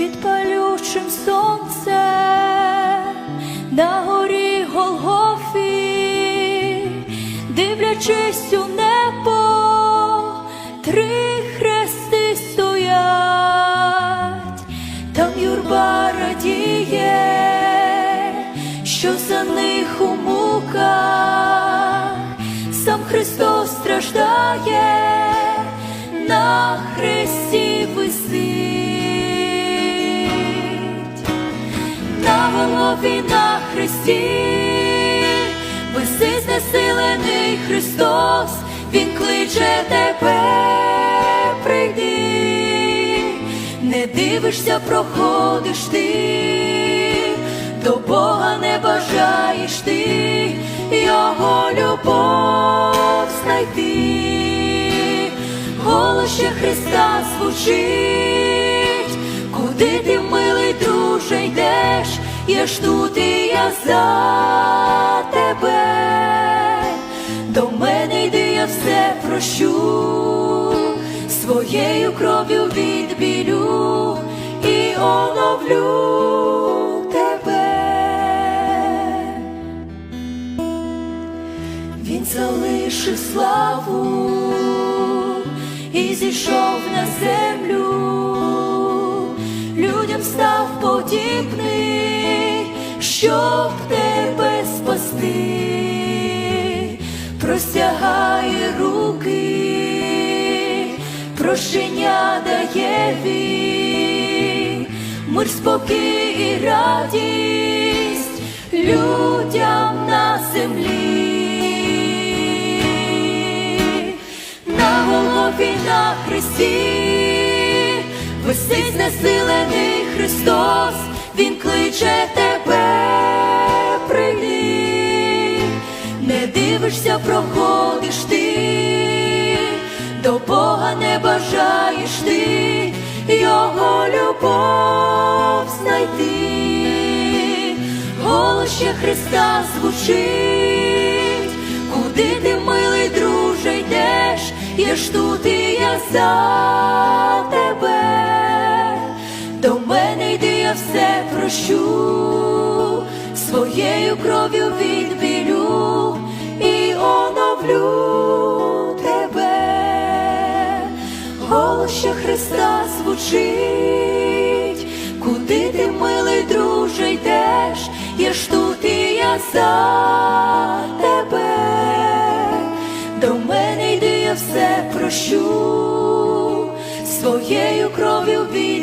під палючим сонцем на горі Голгофі, дивлячись у небо, три хрести стоять, там юрба радіє, що за них у муках сам Христос страждає, на хресті голові на хресті, висить знесилений Христос, Він кличе тебе, прийди, не дивишся, проходиш ти, до Бога не бажаєш ти, Його любов знайти голос Христа звучить, куди ти, милий я ж тут і я за тебе, до мене йди, я все прощу, своєю кров'ю відбілю і оновлю тебе. Він залишив славу і зійшов на землю, щоб тебе спасти, простягає руки, прощення дає він, мир спокій і радість людям на землі. На голові на хресті, висить знесилений Христос, Він кличе тебе, не проходиш ти, до Бога не бажаєш ти, Його любов знайти, голос ще Христа звучить, куди ти, милий друже, йдеш, я ж тут і я за тебе, до мене йди, я все прощу, своєю кров'ю відбілю Христа звучить, куди ти, милий друже, йдеш, я ж тут і я за тебе, до мене йди, я все прощу, своєю кров'ю від.